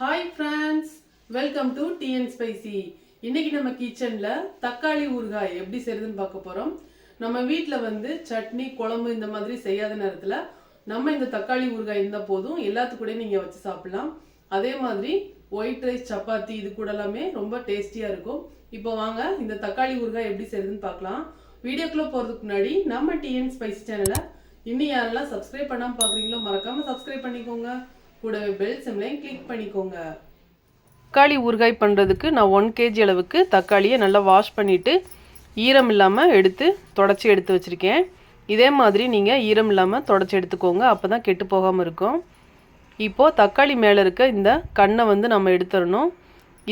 Hi friends welcome to TN spicy இன்னைக்கு நம்ம கிச்சனில் தக்காளி ஊறுகாய் எப்படி செய்யறதுன்னு பார்க்க போகிறோம் நம்ம வீட்டில் வந்து சட்னி குழம்பு இந்த மாதிரி செய்யாத நேரத்தில் நம்ம இந்த தக்காளி ஊறுகாய் இருந்தால் போதும். எல்லாத்துக்கூடயும் நீங்கள் வச்சு சாப்பிடலாம். அதே மாதிரி ஒயிட் ரைஸ் சப்பாத்தி இது கூட எல்லாமே ரொம்ப டேஸ்டியாக இருக்கும். இப்போ வாங்க இந்த தக்காளி ஊறுகாய் எப்படி செய்யறதுன்னு பார்க்கலாம். வீடியோக்குள்ளே போகிறதுக்கு முன்னாடி நம்ம டிஎன் ஸ்பைசி சேனலை இன்னும் யாரெல்லாம் சப்ஸ்கிரைப் பண்ணாமல் பார்க்குறீங்களோ மறக்காமல் சப்ஸ்கிரைப் பண்ணிக்கோங்க. கூடவே பெல் சிம்லையும் கிளிக் பண்ணிக்கோங்க. தக்காளி ஊறுகாய் பண்ணுறதுக்கு நான் ஒன் கேஜி அளவுக்கு தக்காளியை நல்லா வாஷ் பண்ணிவிட்டு ஈரம் இல்லாமல் எடுத்து தொடச்சி எடுத்து வச்சுருக்கேன். இதே மாதிரி நீங்கள் ஈரம் இல்லாமல் தொடச்சி எடுத்துக்கோங்க. அப்போ தான் கெட்டு போகாமல் இருக்கும். இப்போது தக்காளி மேலே இருக்க இந்த கண்ணை வந்து நம்ம எடுத்துடணும்.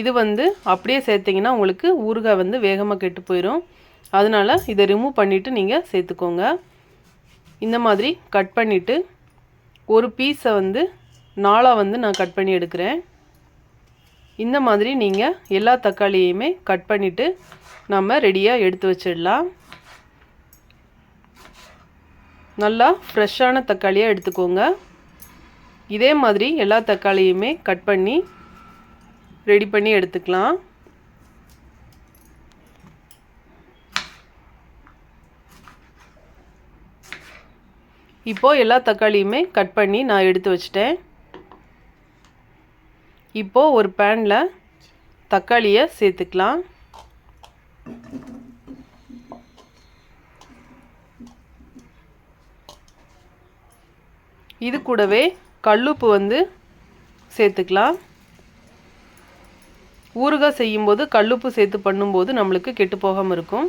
இது வந்து அப்படியே சேர்த்திங்கன்னா உங்களுக்கு ஊறுகாய் வந்து வேகமாக கெட்டு போயிடும் அதனால் இதை ரிமூவ் பண்ணிவிட்டு நீங்கள் சேர்த்துக்கோங்க. இந்த மாதிரி கட் பண்ணிவிட்டு ஒரு பீஸை வந்து நாளாக வந்து நான் கட் பண்ணி எடுக்கிறேன். இந்த மாதிரி நீங்கள் எல்லா தக்காளியுமே கட் பண்ணிவிட்டு நம்ம ரெடியாக எடுத்து வச்சிடலாம். நல்லா ஃப்ரெஷ்ஷான தக்காளியாக எடுத்துக்கோங்க. இதே மாதிரி எல்லா தக்காளியுமே கட் பண்ணி ரெடி பண்ணி எடுத்துக்கலாம். இப்போது எல்லா தக்காளியுமே கட் பண்ணி நான் எடுத்து வச்சிட்டேன். இப்போது ஒரு பேனில் தக்காளியை சேர்த்துக்கலாம். இது கூடவே கல்லுப்பு வந்து சேர்த்துக்கலாம். ஊறுகாய் செய்யும்போது கல்லுப்பு சேர்த்து பண்ணும்போது நம்மளுக்கு கெட்டு போகாமல் இருக்கும்.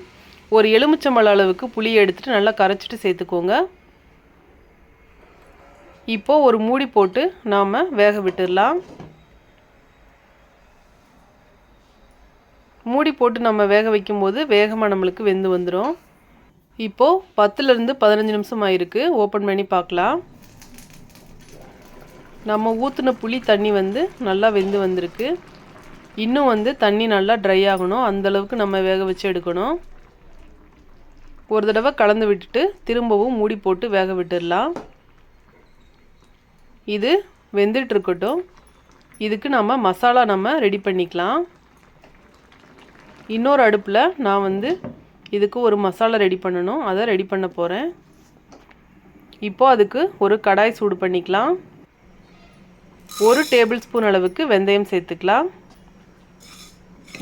ஒரு எலுமிச்சம்பழ அளவுக்கு புளியை எடுத்துகிட்டு நல்லா கரைச்சிட்டு சேர்த்துக்கோங்க. இப்போது ஒரு மூடி போட்டு நாம் வேக விட்டுடலாம். மூடி போட்டு நம்ம வேக வைக்கும்போது வேகமாக நம்மளுக்கு வெந்து வந்துடும் இப்போது பத்துலேருந்து பதினஞ்சு நிமிஷம் ஆயிருக்கு. ஓப்பன் பண்ணி பார்க்கலாம். நம்ம ஊற்றின புளி தண்ணி வந்து நல்லா வெந்து வந்திருக்கு. இன்னும் வந்து தண்ணி நல்லா ட்ரை ஆகணும். அந்தளவுக்கு நம்ம வேக வச்சு எடுக்கணும். ஒரு தடவை கலந்து விட்டுட்டு திரும்பவும் மூடி போட்டு வேக விட்டுடலாம் இது வெந்துட்டு இருக்கட்டும். இதுக்கு நம்ம மசாலா நம்ம ரெடி பண்ணிக்கலாம். இன்னொரு அடுப்பில் நான் வந்து இதுக்கு ஒரு மசாலா ரெடி பண்ணணும். அதை ரெடி பண்ண போகிறேன் இப்போது அதுக்கு ஒரு கடாய் சூடு பண்ணிக்கலாம். ஒரு டேபிள் ஸ்பூன் அளவுக்கு வெந்தயம் சேர்த்துக்கலாம்.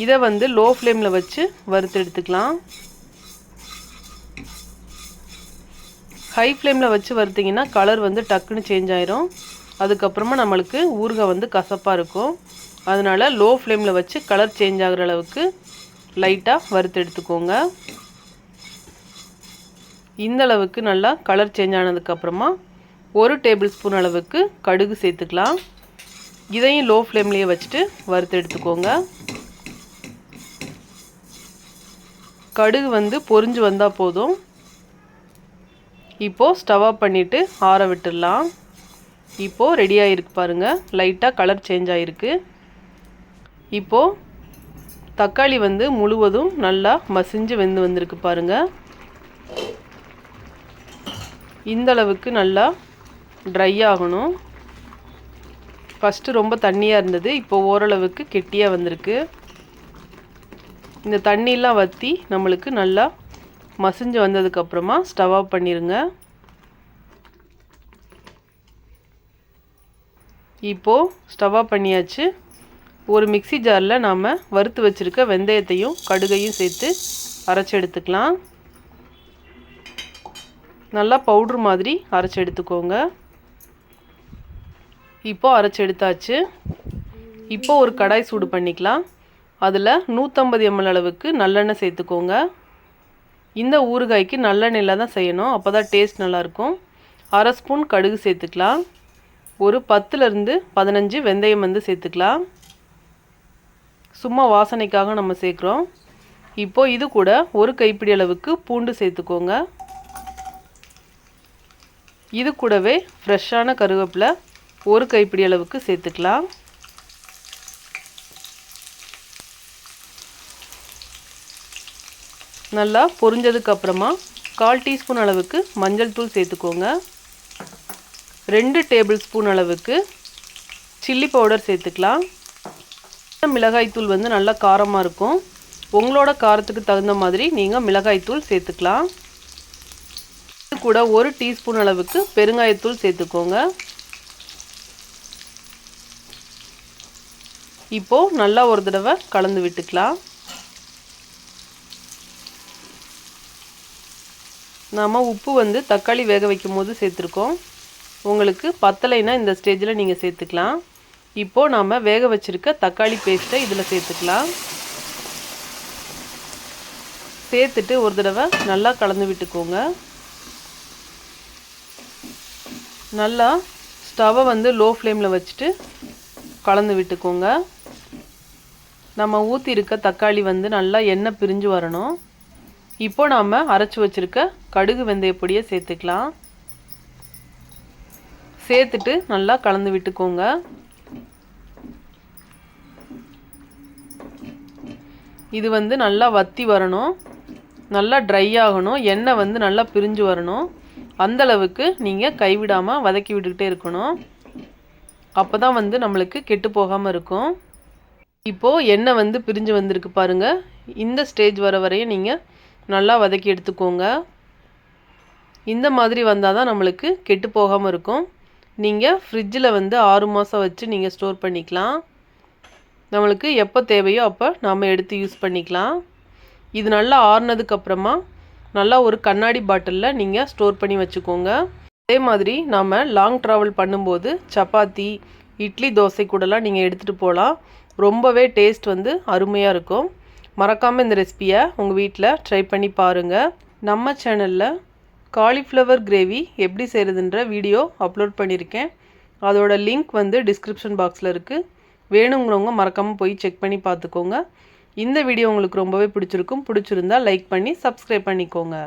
இதை வந்து லோ ஃப்ளேமில் வச்சு வறுத்து எடுத்துக்கலாம். ஹை ஃப்ளேமில் வச்சு வறுத்திங்கன்னா கலர் வந்து டக்குன்னு சேஞ்ச் ஆயிரும். அதுக்கப்புறமா நம்மளுக்கு ஊறுகாய் வந்து கசப்பாக இருக்கும். அதனால் லோ ஃப்ளேமில் வச்சு கலர் சேஞ்ச் ஆகிற அளவுக்கு லைட்டாக வறுத்து எடுத்துக்கோங்க. இந்த அளவுக்கு நல்லா கலர் சேஞ்ச் ஆனதுக்கப்புறமா ஒரு டேபிள் ஸ்பூன் அளவுக்கு கடுகு சேர்த்துக்கலாம். இதையும் லோ ஃப்ளேம்லேயே வச்சுட்டு வறுத்து எடுத்துக்கோங்க. கடுகு வந்து பொரிஞ்சு வந்தால் போதும். இப்போது ஸ்டவ் ஆஃப் பண்ணிவிட்டு ஆற விட்டுடலாம். இப்போது ரெடி ஆகிருக்கு பாருங்கள் லைட்டாக கலர் சேஞ்ச் ஆகிருக்கு இப்போது தக்காளி வந்து முழுவதும் நல்லா மசிஞ்சு வெந்து வந்திருக்கு பாருங்கள் இந்தளவுக்கு நல்லா ட்ரை ஆகணும். ஃபஸ்ட்டு ரொம்ப தண்ணியாக இருந்தது இப்போ ஓரளவுக்கு கெட்டியாக வந்திருக்கு. இந்த தண்ணியெலாம் வற்றி நம்மளுக்கு நல்லா மசிஞ்சு வந்ததுக்கப்புறமா ஸ்டவ் ஆஃப் பண்ணிடுங்க இப்போது ஸ்டவ் ஆஃப் பண்ணியாச்சு. ஒரு மிக்சி ஜாரில் நாம் வறுத்து வச்சுருக்க வெந்தயத்தையும் கடுகையும் சேர்த்து அரைச்சி எடுத்துக்கலாம். நல்லா பவுட்ரு மாதிரி அரைச்சி எடுத்துக்கோங்க. இப்போது அரைச்சி எடுத்தாச்சு. இப்போ ஒரு கடாய் சூடு பண்ணிக்கலாம். அதில் நூற்றம்பது எம்எல் அளவுக்கு நல்லெண்ணெய் சேர்த்துக்கோங்க. இந்த ஊறுகாய்க்கு நல்லெண்ணெயில் தான் செய்யணும். அப்போ தான் டேஸ்ட் நல்லாயிருக்கும் அரை ஸ்பூன் கடுகு சேர்த்துக்கலாம். ஒரு பத்துலேருந்து பதினஞ்சு வெந்தயம் வந்து சேர்த்துக்கலாம். சும்மா வாசனைக்காக நம்ம சேர்க்குறோம். இப்போது இது கூட ஒரு கைப்பிடி அளவுக்கு பூண்டு சேர்த்துக்கோங்க. இது கூடவே ஃப்ரெஷ்ஷான கருவேப்பிலை ஒரு கைப்பிடி அளவுக்கு சேர்த்துக்கலாம். நல்லா பொரிஞ்சதுக்கு அப்புறமா கால் டீஸ்பூன் அளவுக்கு மஞ்சள் தூள் சேர்த்துக்கோங்க. ரெண்டு டேபிள் ஸ்பூன் அளவுக்கு சில்லி பவுடர் சேர்த்துக்கலாம். மிளகாய்த்தூள் வந்து நல்லா காரமாக இருக்கும். உங்களோட காரத்துக்கு தகுந்த மாதிரி நீங்கள் மிளகாய்த்தூள் சேர்த்துக்கலாம். இது கூட ஒரு டீஸ்பூன் அளவுக்கு பெருங்காயத்தூள் சேர்த்துக்கோங்க. இப்போது நல்லா ஒரு தடவை கலந்து விட்டுக்கலாம். நாம் உப்பு வந்து தக்காளி வேக வைக்கும் போது சேர்த்துருக்கோம். உங்களுக்கு பத்தலைனா இந்த ஸ்டேஜில் நீங்கள் சேர்த்துக்கலாம். இப்போது நாம் வேக வச்சுருக்க தக்காளி பேஸ்ட்டை இதில் சேர்த்துக்கலாம். சேர்த்துட்டு ஒரு தடவை நல்லா கலந்து விட்டுக்கோங்க. நல்லா ஸ்டவ்வை வந்து லோ ஃப்ளேமில் வச்சுட்டு கலந்து விட்டுக்கோங்க. நம்ம ஊற்றி இருக்க தக்காளி வந்து நல்லா எண்ணெய் பிரிஞ்சு வரணும். இப்போ நாம் அரைச்சி வச்சுருக்க கடுகு வெந்தயப்பொடியை சேர்த்துக்கலாம். சேர்த்துட்டு நல்லா கலந்து விட்டுக்கோங்க. இது வந்து நல்லா வத்தி வரணும். நல்லா ட்ரை ஆகணும். எண்ணெய் வந்து நல்லா பிரிஞ்சு வரணும். அந்தளவுக்கு நீங்கள் கைவிடாமல் வதக்கி விட்டுக்கிட்டே இருக்கணும். அப்போ தான் வந்து நம்மளுக்கு கெட்டு போகாமல் இருக்கும். இப்போது எண்ணெய் வந்து பிரிஞ்சு வந்திருக்கு பாருங்கள் இந்த ஸ்டேஜ் வர வரையும் நீங்கள் நல்லா வதக்கி எடுத்துக்கோங்க. இந்த மாதிரி வந்தால் தான் நம்மளுக்கு கெட்டு போகாமல் இருக்கும். நீங்கள் ஃப்ரிட்ஜில் வந்து ஆறு மாதம் வச்சு நீங்கள் ஸ்டோர் பண்ணிக்கலாம். நம்மளுக்கு எப்போ தேவையோ அப்போ நாம் எடுத்து யூஸ் பண்ணிக்கலாம். இது நல்லா ஆறுனதுக்கப்புறமா நல்லா ஒரு கண்ணாடி பாட்டிலில் நீங்கள் ஸ்டோர் பண்ணி வச்சுக்கோங்க. அதே மாதிரி நாம் லாங் ட்ராவல் பண்ணும்போது சப்பாத்தி இட்லி தோசை கூடலாம் நீங்கள் எடுத்துகிட்டு போகலாம் ரொம்பவே டேஸ்ட் வந்து அருமையாக இருக்கும். மறக்காமல் இந்த ரெசிப்பியை உங்கள் வீட்டில் ட்ரை பண்ணி பாருங்கள் நம்ம சேனலில் காலிஃப்ளவர் கிரேவி எப்படி செய்கிறதுன்ற வீடியோ அப்லோட் பண்ணியிருக்கேன் அதோடய லிங்க் வந்து டிஸ்கிரிப்ஷன் பாக்ஸில் இருக்குது வேணுங்கிறவங்க மறக்காமல் போய் செக் பண்ணி பார்த்துக்கோங்க. இந்த வீடியோ உங்களுக்கு ரொம்பவே பிடிச்சிருக்கும். பிடிச்சிருந்தா லைக் பண்ணி சப்ஸ்கிரைப் பண்ணிக்கோங்க.